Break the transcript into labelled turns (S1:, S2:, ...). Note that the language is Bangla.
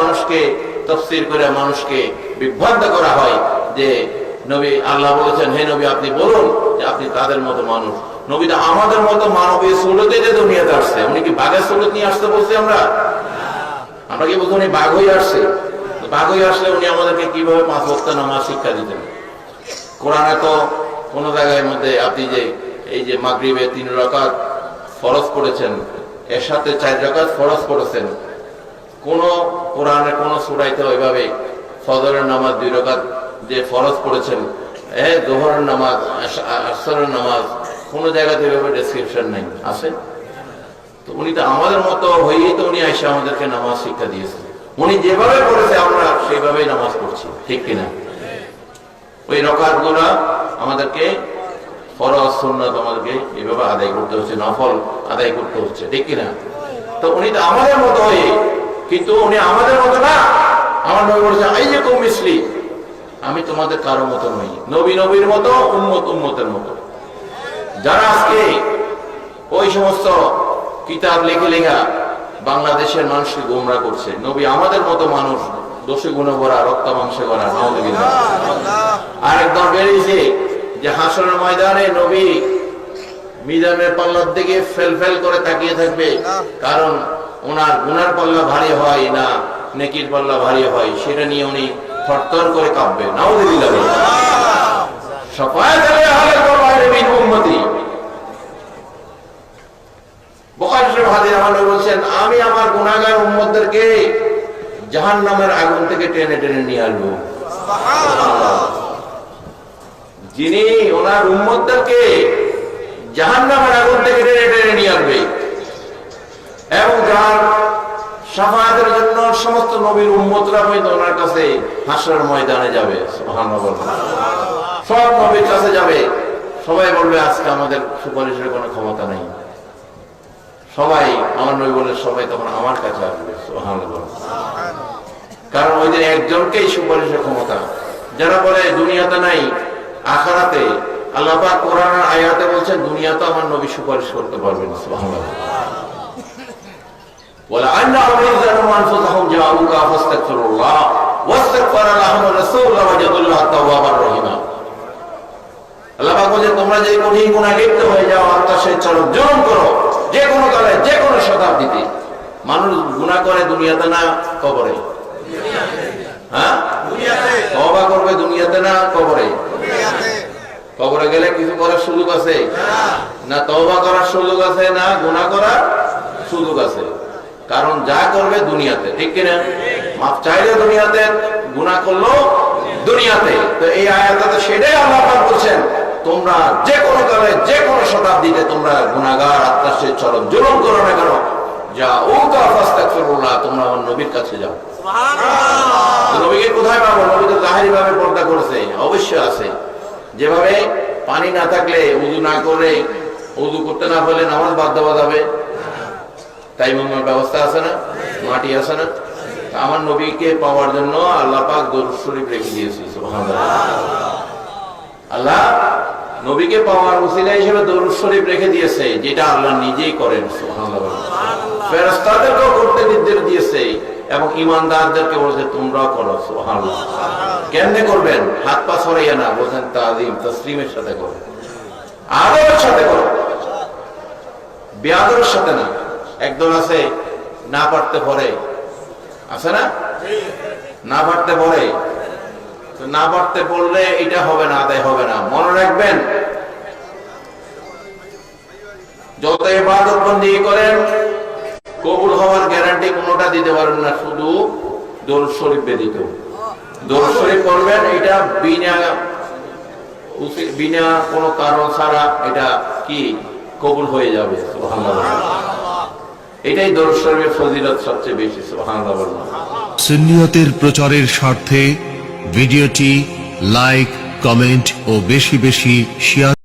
S1: মানুষকে করে মানুষকে বিভ্রান্ত করা হয় যে নবী আল্লাহ বলেছেন, হে নবী, আপনি বলুন যে আপনি তাদের মতো মানুষ। নবীটা আমাদের মতো মানবীয় সুলতে যে দুনিয়াতে আসছে। উনি কি বাঘের সুলত নিয়ে আসতে বলছি আমরা? আমরা কি বলছি উনি বাঘ হয়ে আসছে? বাঘ হয়ে আসলে উনি আমাদেরকে কীভাবে পাঁচ বক্ত নামাজ শিক্ষা দিতেন? কোরআনে তো কোন জায়গায় মধ্যে আপনি যে এই যে মাগরিবে তিন রকাত ফরজ করেছেন এর সাথে চার রকাত ফরজ করেছেন কোন কোরআনের কোন সুরাইতে ওইভাবে ফজরের নামাজ দুই রকাত যে ফরজ করেছেন এ জোহরের নামাজ আস- আসরের নামাজ, কোন জায়গাতে ওইভাবে ডেসক্রিপশন নাই। আছে? তো উনি তো আমাদের মতো হয়েই তো উনি এসে আমাদেরকে নামাজ শিক্ষা দিয়েছেন উনি যেভাবে করেছে আমরা সেইভাবেই নামাজ পড়ছি, ঠিক কিনা? ওই রকাতগুলা আমাদেরকে ফরজ সুন্নত আমাদেরকে এভাবে আদায় করতে হচ্ছে নফল আদায় করতে হচ্ছে ঠিক কিনা? তো উনি তো আমাদের মতো হয়ে কিন্তু উনি আমাদের মতো না। আমার নবী বলেছে এই যে মিসলি। আমি তোমাদের কারও মতো নই নবী নবীর মতো উম্মত উম্মতের মতো। যারা আজকে ওই সমস্ত কিতাব লিখে লেখা বাংলাদেশের মানুষকে গোমরা করছে নবী আমাদের মতো মানুষ দোষে গুণে ভরা রক্ত মাংসে ভরা নওয়াজুবিল্লাহ আর একদম বেরিয়েছে যে হাসনের ময়দানে নবী মিজানের পাল্লার দিকে ফেল ফেল করে তাকিয়ে থাকবে, কারণ ওনার গুনার পাল্লা ভারী হয় না, নেকির পাল্লা ভারী হয়, সেটা নিয়ে উনি থরথর করে কাঁপবে আমার নবী বলছেন, আমি আমার গুনাহগার উম্মতদেরকে জাহান্নামের আগুন থেকে টেনে টেনে নিয়ে আসব। যিনি ওনার উম্মতদেরকে জাহান্নামের আগুন থেকে টেনে টেনে নিয়ে আসবে এবং যার সাফায়াতের জন্য সমস্ত নবীর উম্মতরা হয়তো ওনার কাছে হাসর ময়দানে যাবে সব নবীর কাছে যাবে। সবাই বলবে, আজকে আমাদের সুপারিশের কোনো ক্ষমতা নেই। সবাই, আমার নবী বলে সবাই তখন আমার কাছে আসবে কারণ ওই দিন একজনকেই সুপারিশের ক্ষমতা। যারা বলে, দুনিয়াতে নাই আখারাতে আল্লাহ পাক আয়াতে বলছেন, দুনিয়া তো আমার নবী সুপারিশ করতে পারবেন সুবহানাল্লাহ। আল্লাহ পাক তোমরা যে হয়ে যাও, আত্মা সেই চরম করো, যে কোনো কালে, যে কোনো শতাব্দীতে। মানুষ গুনাহ করে দুনিয়াতে না, কবরে? হ্যাঁ? দুনিয়াতে। তওবা করবে দুনিয়াতে না, কবরে? কবরে গেলে কিছু করার সুযোগ আছে? না তওবা করার সুযোগ আছে না গুনাহ করার সুযোগ আছে। কারণ যা করবে দুনিয়াতে ঠিক কিনা? মাপ চাইলে দুনিয়াতে গুনাহ করল দুনিয়াতে। তো এই আয়াতে সেটাই আল্লাহ বলছেন তোমরা যে কোনো কালে যে কোনো শতাব্দীতে তোমরা গুনাহগার আত্মার সে চরম জুলুম করো না কেন? যা ও তো আস্তাগফিরুল্লাহ তোমরা আমার নবীর কাছে যাও। নবীকে কোথায় পাবো নবী তো জাহেরি ভাবে পর্দা অবশ্যই আছে। যেভাবে পানি না থাকলে, উজু না করে উজু করতে না পারলে নামাজ বাদ দেওয়া তাই মামার ব্যবস্থা আছে না? মাটি আছে না? আমার নবীকে পাওয়ার জন্য আল্লাহ পাক শরীফ রেখে দিয়েছে আল্লাহ নবীকে পাওয়ার ওসিলা হিসেবে দরুদ শরীফ রেখে দিয়েছে, যেটা আল্লাহ নিজেই করেন ফেরেশতাদেরকেও করতে নির্দেশ দিয়েছে। এবং ইমানদারদেরকে বলছে তোমরাও করো, সুবহানাল্লাহ। কেমনে করবেন? হাত পা সরাইয়া না, বলছেন, তাজিম, তসলিমের সাথে করো। আদরের সাথে করো। বেআদরের সাথে না। একদল আছে, না পারতে পরে। আছে না? না পারতে পরে। না পারতে পড়লে এটা হবে না, আদায় হবে না। মনে রাখবেন, যত ইবাদত বন্দি করেন হওয়ার গ্যারান্টি কোনোটা দিতে পারেন না, শুধু দরুদ শরীফ ব্যতীত। দরুদ শরীফ করবেন, এটা বিনা বিনা কোনো কারণ ছাড়া এটা কি? কবুল হয়ে যাবে এটাই দোল শরীফের ফজিলত সবচেয়ে বেশি
S2: সুন্নিয়তের প্রচারের স্বার্থে ভিডিওটি লাইক, কমেন্ট ও বেশি বেশি শেয়ার